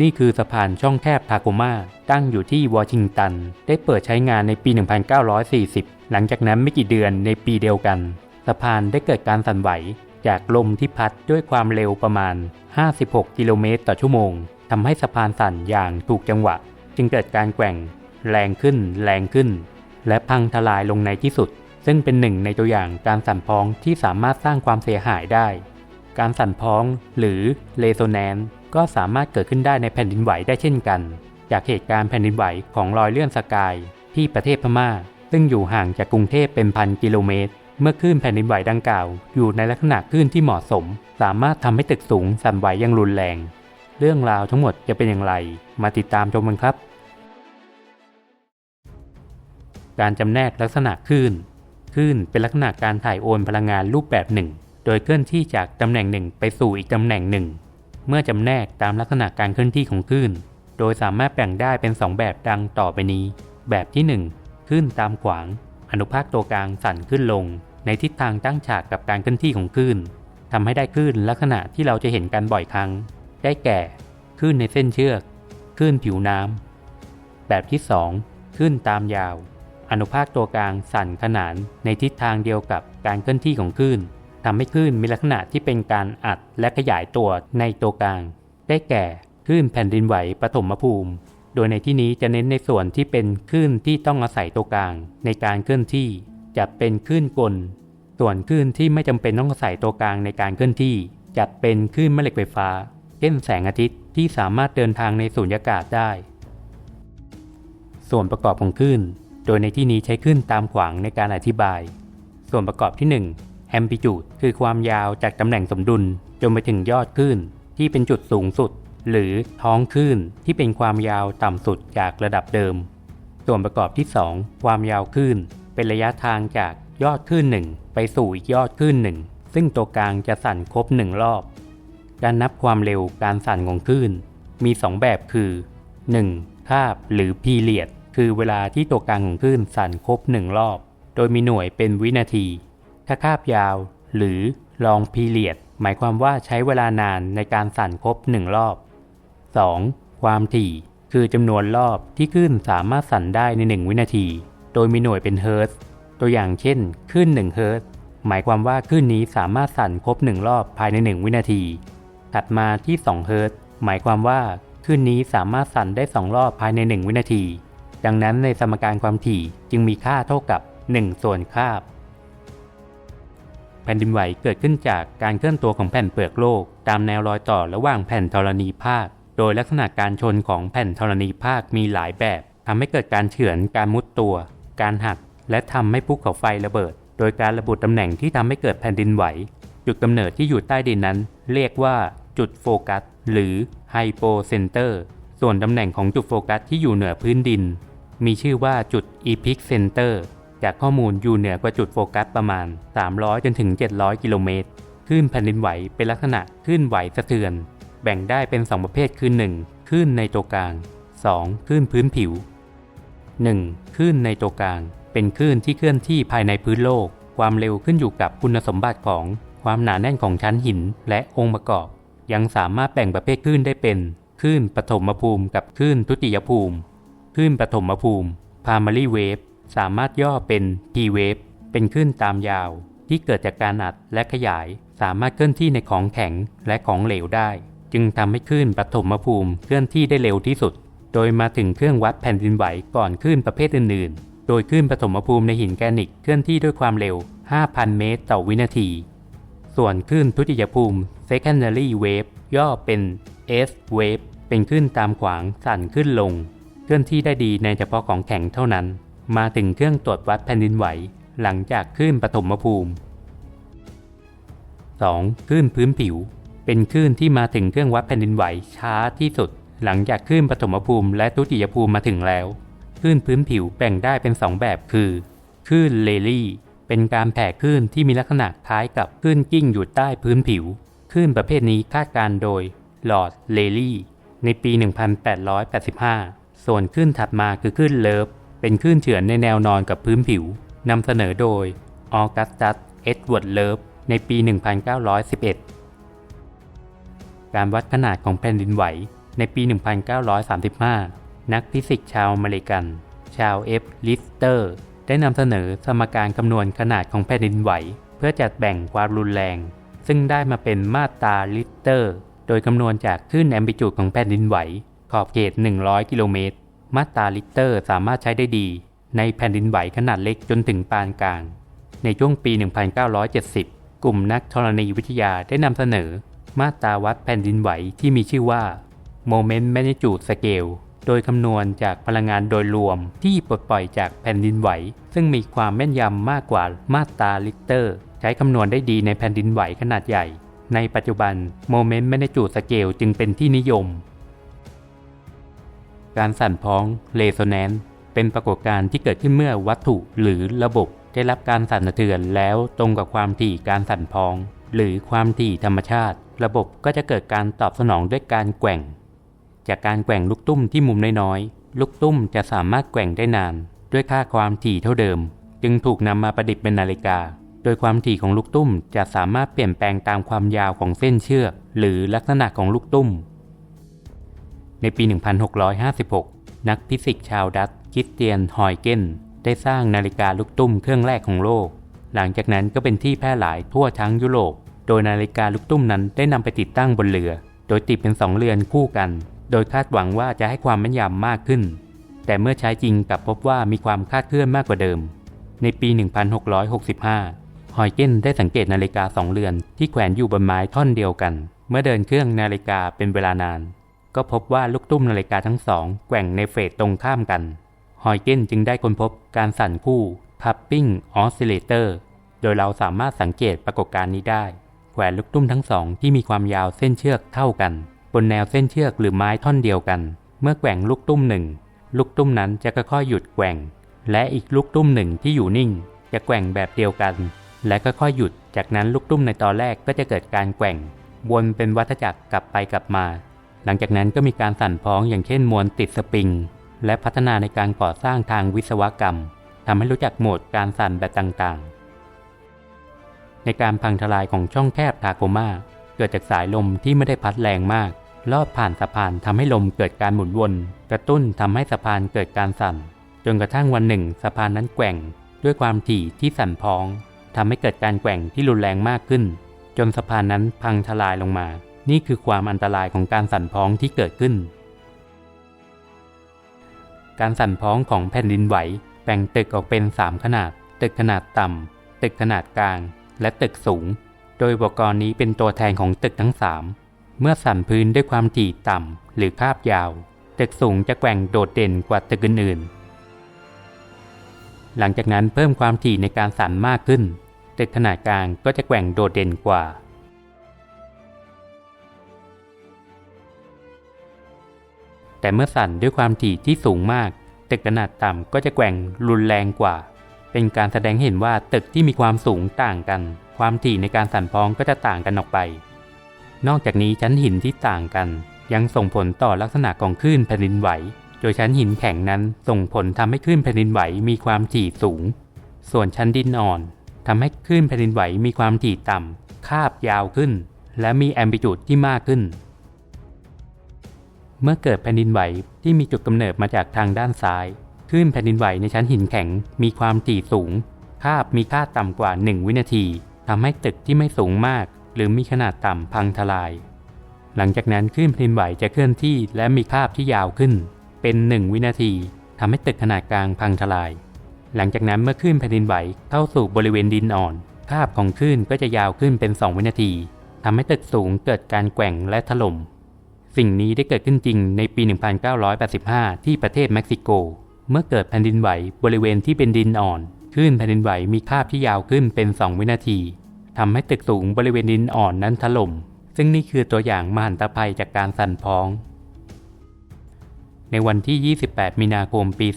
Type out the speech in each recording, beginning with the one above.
นี่คือสะพานช่องแคบทาโกมาตั้งอยู่ที่วอชิงตัน ได้เปิดใช้งานในปี 1940 หลังจากนั้นไม่กี่เดือนในปีเดียวกัน สะพานได้เกิดการสั่นไหว จากลมที่พัดด้วยความเร็วประมาณ 56 กิโลเมตรต่อชั่วโมงทำให้สะพานสั่นอย่างถูกจังหวะ จึงเกิดการแกว่ง แรงขึ้น แรงขึ้น และพังทลายลงในที่สุด ซึ่งเป็นหนึ่งในตัวอย่างการสั่นพ้องที่สามารถสร้างความเสียหายได้ การสั่นพ้องหรือเรโซแนนซ์ ก็สามารถเกิดขึ้นได้ในแผ่นดินไหวได้เช่นกัน จากเหตุการณ์แผ่นดินไหวของรอยเลื่อนสกายที่ประเทศพม่า ซึ่งอยู่ห่างจากกรุงเทพเป็นพันกิโลเมตร เมื่อคลื่นแผ่นดินไหวดังกล่าว อยู่ในลักษณะคลื่นที่เหมาะสม สามารถทำให้ตึกสูงสั่นไหวอย่างรุนแรง เรื่องราวทั้งหมดจะเป็นอย่างไร มาติดตามชมกันครับ การจำแนกลักษณะคลื่นคลื่นเป็นลักษณะการถ่ายโอนพลังงานรูปแบบหนึ่ง โดยเคลื่อนที่จากตำแหน่งหนึ่งไปสู่อีกตำแหน่งหนึ่ง เมื่อจำแนกตามลักษณะการเคลื่อนที่ของคลื่น โดยสามารถแบ่งได้เป็น 2 แบบดังต่อไปนี้ แบบที่ 1คลื่นตามขวาง อนุภาคตัวกลางสั่นขึ้นลง ในทิศทางตั้งฉากกับการเคลื่อนที่ของคลื่นทำให้ได้คลื่นลักษณะที่เราจะเห็นกันบ่อยครั้ง ได้แก่คลื่นในเส้นเชือกคลื่นผิวน้ำแบบที่ 2คลื่นตามยาว อนุภาคตัวกลางสั่นขนานในทิศทางเดียวกับการเคลื่อนที่ของคลื่น ทำให้คลื่นมีลักษณะที่เป็นการอัดและขยายตัวในตัวกลาง ได้แก่คลื่นแผ่นดินไหวปฐมภูมิ โดยในที่นี้จะเน้นในส่วนที่เป็นคลื่นที่ต้องอาศัยตัวกลาง ในการเคลื่อนที่จะเป็นคลื่นกล ส่วนคลื่นที่ไม่จำเป็นต้องอาศัยตัวกลางในการเคลื่อนที่จะเป็นคลื่นแม่เหล็กไฟฟ้าเช่นแสงอาทิตย์ที่สามารถเดินทางในสูญญากาศได้ ส่วนประกอบของคลื่น โดยในที่นี้ใช้คลื่นตามขวางในการอธิบาย ส่วนประกอบที่ 1 amplitude คือความยาวจากตำแหน่งสมดุลจนไปถึงยอดคลื่นที่เป็นจุดสูงสุด หรือท้องคลื่นที่เป็นความยาวต่ำสุดจากระดับเดิม ส่วนประกอบที่ 2 ความยาวคลื่น เป็นระยะทางจากยอดคลื่นหนึ่งไปสู่อีกยอดคลื่นหนึ่งซึ่งตัวกลางจะสั่นครบหนึ่งรอบ การนับความเร็วการสั่นของคลื่น มี 2 แบบคือ 1. คาบหรือ period คือเวลาที่ตัวกลางของคลื่นสั่นครบหนึ่งรอบ โดยมีหน่วยเป็นวินาที ถ้าคาบยาว หรือ long period หมายความว่าใช้เวลานานในการสั่นครบหนึ่งรอบ 2. ความถี่คือจำนวนรอบที่คลื่นสามารถสั่นได้ใน 1 วินาที โดยมีหน่วยเป็นเฮิร์ตซ์ตัวอย่างเช่นคลื่น1เฮิร์ตหมายความว่าคลื่นนี้สามารถสั่นครบ 1 รอบภายใน 1 วินาที ถัดมาที่2เฮิร์ตหมายความว่าคลื่นนี้สามารถสั่นได้ 2 รอบภายใน 1 วินาที ดังนั้นในสมการความถี่จึงมีค่าเท่ากับ 1 ส่วนคาบ ผ่นดินไหวเกิดขึ้นจากการเคลื่อนตัวของแผ่นเปลือกโลก ตามแนวรอยต่อระหว่างแผ่นธรณีภาค โดยลักษณะการชนของแผ่นธรณีภาคมีหลายแบบทำให้เกิดการเฉือนการมุดตัว การหัก และทำให้ภูเขาไฟระเบิด โดยการระบุตำแหน่งที่ทำให้เกิดแผ่นดินไหว จุดกำเนิดที่อยู่ใต้ดินนั้น เรียกว่าจุดโฟกัส หรือไฮโปเซนเตอร์ส่วนตำแหน่งของจุดโฟกัสที่อยู่เหนือพื้นดิน มีชื่อว่าจุดอีพิกเซนเตอร์ จากข้อมูลอยู่เหนือกว่าจุดโฟกัสประมาณ 300 จนถึง 700 กิโลเมตรคลื่นแผ่นดินไหวเป็นลักษณะคลื่นไหวสะเทือน แบ่งได้เป็น 2 ประเภทคือ 1. คลื่นในตัวกลาง 2. คลื่นพื้นผิว 1. คลื่นในตัวกลาง เป็นคลื่นที่เคลื่อนที่ภายในพื้นโลก ความเร็วขึ้นอยู่กับคุณสมบัติของความหนาแน่นของชั้นหินและองค์ประกอบ ยังสามารถแบ่งประเภทคลื่นได้เป็นคลื่นปฐมภูมิกับคลื่นทุติยภูมิคลื่นปฐมภูมิ primary wave สามารถย่อเป็น P-wave เป็นคลื่นตามยาว ที่เกิดจากการอัดและขยาย สามารถเคลื่อนที่ในของแข็งและของเหลวได้ จึงทำให้คลื่นปฐมภูมิเคลื่อนที่ได้เร็วที่สุด โดยมาถึงเครื่องวัดแผ่นดินไหวก่อนคลื่นประเภทอื่น ๆ โดยคลื่นปฐมภูมิในหินแกรนิตเคลื่อนที่ด้วยความเร็ว 5,000 เมตรต่อวินาที ส่วนคลื่นทุติยภูมิ secondary wave ย่อเป็น S wave เป็นคลื่นตามขวางสั่นขึ้นลง เคลื่อนที่ได้ดีในเฉพาะของแข็งเท่านั้น มาถึงเครื่องตรวจวัดแผ่นดินไหวหลังจากคลื่นปฐมภูมิ 2. คลื่นพื้นผิว เป็นคลื่นที่มาถึงเครื่องวัดแผ่นดินไหวช้าที่สุด หลังจากคลื่นปฐมภูมิและทุติยภูมิมาถึงแล้ว คลื่นพื้นผิวแบ่งได้เป็น 2 แบบคือคลื่นเลลี่ เป็นการแผ่คลื่นที่มีลักษณะคล้ายกับคลื่นกิ้งอยู่ใต้พื้นผิวคลื่นประเภทนี้คาดการโดยลอร์ดเลลี่ในปี 1885 ส่วนคลื่นถัดมาคือคลื่นเลิฟ เป็นคลื่นเฉือนในแนวนอนกับพื้นผิวนำเสนอโดยออกัสตัสเอ็ดเวิร์ดเลิฟในปี 1911 การวัดขนาดของแผ่นดินไหวในปี 1935 นักฟิสิกส์ชาวอเมริกัน ชาวเอฟลิสเตอร์ ได้นำเสนอสมการคำนวณขนาดของแผ่นดินไหว เพื่อจัดแบ่งความรุนแรง ซึ่งได้มาเป็นมาตราลิตเตอร์ โดยคำนวณจากคลื่นแอมพลิจูดของแผ่นดินไหว ขอบเขต 100 กิโลเมตร มาตราลิเตอร์สามารถใช้ได้ดี ในแผ่นดินไหวขนาดเล็กจนถึงปานกลาง ในช่วงปี 1970 กลุ่มนักธรณีวิทยาได้นำเสนอ มาตราวัดแผ่นดินไหวที่มีชื่อว่า Moment Magnitude Scale โดยคำนวณจากพลังงานโดยรวมที่ปลดปล่อยจากแผ่นดินไหว ซึ่งมีความแม่นยำมากกว่ามาตราลิเตอร์ ใช้คำนวณได้ดีในแผ่นดินไหวขนาดใหญ่ ในปัจจุบัน Moment Magnitude Scale จึงเป็นที่นิยม การสั่นพ้อง Resonance เป็นปรากฏการณ์ที่เกิดขึ้นเมื่อวัตถุหรือระบบได้รับการสั่นสะเทือนแล้วตรงกับความถี่การสั่นพ้อง หรือความถี่ธรรมชาติ ระบบก็จะเกิดการตอบสนองด้วยการแกว่ง จากการแกว่งลูกตุ้มที่มุมน้อยๆลูกตุ้มจะสามารถแกว่งได้นาน ด้วยค่าความถี่เท่าเดิม จึงถูกนำมาประดิษฐ์เป็นนาฬิกา โดยความถี่ของลูกตุ้มจะสามารถเปลี่ยนแปลงตามความยาวของเส้นเชือก หรือลักษณะของลูกตุ้ม ในปี 1656 นักฟิสิกส์ชาวดัตช์คิสเตียนฮอยเกนได้สร้างนาฬิกาลูกตุ้มเครื่องแรกของโลก หลังจากนั้นก็เป็นที่แพร่หลายทั่วทั้งยุโรป โดยนาฬิกาลูกตุ้มนั้นได้นำไปติดตั้งบนเรือ โดยติดเป็นสองเรือนคู่กัน โดยคาดหวังว่าจะให้ความแม่นยำมากขึ้น แต่เมื่อใช้จริงกลับพบว่ามีความคาดเคลื่อนมากกว่าเดิม ในปี 1665 ฮอยเกนได้สังเกตนาฬิกาสองเรือนที่แขวนอยู่บนไม้ท่อนเดียวกัน เมื่อเดินเครื่องนาฬิกาเป็นเวลานาน ก็พบว่าลูกตุ้มนาฬิกาทั้งสองแกว่งในเฟสตรงข้ามกันฮอยเกนจึงได้ค้นพบการสั่นคู่ Tapping Oscillator โดยเราสามารถสังเกตปรากฏการณ์นี้ได้ แขวนลูกตุ้มทั้งสองที่มีความยาวเส้นเชือกเท่ากัน บนแนวเส้นเชือกหรือไม้ท่อนเดียวกัน เมื่อแกว่งลูกตุ้มหนึ่งลูกตุ้มนั้นจะค่อยๆหยุดแกว่ง และอีกลูกตุ้มหนึ่งที่อยู่นิ่ง จะแกว่งแบบเดียวกัน และค่อยๆหยุด จากนั้นลูกตุ้มในตอนแรกก็จะเกิดการแกว่ง วนเป็นวัฏจักรกลับไปกลับมา หลังจากนั้นก็มีการสั่นพ้องอย่างเช่นมวลติดสปริง และพัฒนาในการก่อสร้างทางวิศวกรรมทำให้รู้จักโหมดการสั่นแบบต่างๆ ในการพังทลายของช่องแคบทาโกมาเกิดจากสายลมที่ไม่ได้พัดแรงมาก ลอดผ่านสะพานทำให้ลมเกิดการหมุนวน กระตุ้นทำให้สะพานเกิดการสั่น จนกระทั่งวันหนึ่งสะพานนั้นแกว่ง ด้วยความถี่ที่สั่นพ้องทำให้เกิดการแกว่งที่รุนแรงมากขึ้น จนสะพานนั้นพังทลายลงมา นี่คือความอันตรายของการสั่นพ้องที่เกิดขึ้น การสั่นพ้องของแผ่นดินไหวแบ่งตึกออกเป็น 3 ขนาด ตึกขนาดต่ำ ตึกขนาดกลาง และตึกสูง โดยอุปกรณ์นี้เป็นตัวแทนของตึกทั้ง 3 เมื่อสั่นพื้นด้วยความถี่ต่ำ หรือคาบยาว ตึกสูงจะแกว่งโดดเด่นกว่าตึกอื่นๆ หลังจากนั้นเพิ่มความถี่ในการสั่นมากขึ้น ตึกขนาดกลางก็จะแกว่งโดดเด่นกว่า แต่เมื่อสั่นด้วยความถี่ที่สูงมาก ตึกขนาดต่ำก็จะแกว่งรุนแรงกว่า เป็นการแสดงเห็นว่าตึกที่มีความสูงต่างกัน ความถี่ในการสั่นพ้องก็จะต่างกันออกไป นอกจากนี้ชั้นหินที่ต่างกัน ยังส่งผลต่อลักษณะของคลื่นแผ่นดินไหว โดยชั้นหินแข็งนั้นส่งผลทำให้คลื่นแผ่นดินไหวมีความถี่สูง ส่วนชั้นดินอ่อนทำให้คลื่นแผ่นดินไหวมีความถี่ต่ำคาบยาวขึ้น และมีแอมพลิจูดที่มากขึ้น เมื่อเกิดแผ่นดินไหวที่มีจุดกำเนิดมาจากทางด้านซ้ายคลื่นแผ่นดินไหวในชั้นหินแข็งมีความถี่สูง คาบมีค่าต่ำกว่า 1 วินาทีทำให้ตึกที่ไม่สูงมาก หรือมีขนาดต่ำพังทลาย หลังจากนั้นคลื่นแผ่นดินไหวจะเคลื่อนที่และมีคาบที่ยาวขึ้น เป็น 1 วินาทีทำให้ตึกขนาดกลางพังทลาย หลังจากนั้นเมื่อคลื่นแผ่นดินไหวเข้าสู่บริเวณดินอ่อน คาบของคลื่นก็จะยาวขึ้นเป็น 2 วินาทีทำให้ตึกสูงเกิดการแกว่งและถล่ม สิ่งนี้ได้เกิดขึ้นจริงในปี 1985 ที่ประเทศเม็กซิโก เมื่อเกิดแผ่นดินไหวบริเวณที่เป็นดินอ่อนคลื่นแผ่นดินไหวมีคาบที่ยาวขึ้นเป็น 2 วินาทีทำให้ตึกสูงบริเวณดินอ่อนนั้นถล่ม ซึ่งนี่คือตัวอย่างมหันตภัยจากการสั่นพ้อง ในวันที่ 28 มีนาคม ปี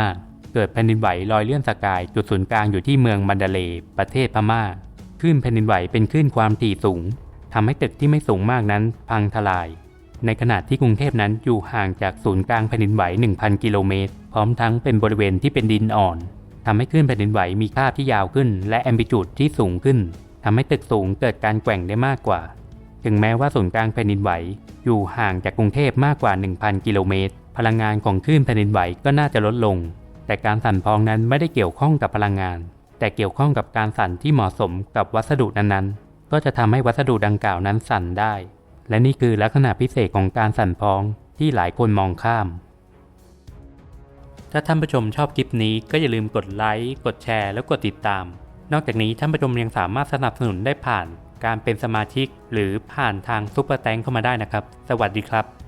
2025 เกิดแผ่นดินไหวลอยเลื่อนสกาย จุดศูนย์กลางอยู่ที่เมืองมันดาเล ประเทศพม่า คลื่นแผ่นดินไหวเป็นคลื่นความถี่สูง ทำให้ตึกที่ไม่สูงมากนั้นพังทลาย ในขณะที่กรุงเทพนั้นอยู่ห่างจากศูนย์กลางแผ่นดินไหว 1,000 กิโลเมตร พร้อมทั้งเป็นบริเวณที่เป็นดินอ่อนทำให้คลื่นแผ่นดินไหวมีคาบที่ยาวขึ้น และแอมพลิจูดที่สูงขึ้นทำให้ตึกสูงเกิดการแกว่งได้มากกว่า ถึงแม้ว่าศูนย์กลางแผ่นดินไหว อยู่ห่างจากกรุงเทพมากกว่า 1,000 กิโลเมตร พลังงานของคลื่นแผ่นดินไหวก็น่าจะลดลง แต่การสั่นพองนั้นไม่ได้เกี่ยวข้องกับพลังงาน แต่เกี่ยวข้องกับการสั่นที่เหมาะสมกับวัสดุนั้นๆ ก็จะทำให้วัสดุดังกล่าวนั้นสั่นได้ และนี่คือลักษณะพิเศษของการสั่นพองที่หลายคนมองข้าม ถ้าท่านผู้ชมชอบคลิปนี้ก็อย่าลืมกดไลค์ กดแชร์ แล้วกดติดตาม นอกจากนี้ท่านผู้ชมยังสามารถสนับสนุนได้ผ่าน การเป็นสมาชิก หรือผ่านทางซุปเปอร์แตงเข้ามาได้นะครับ สวัสดีครับ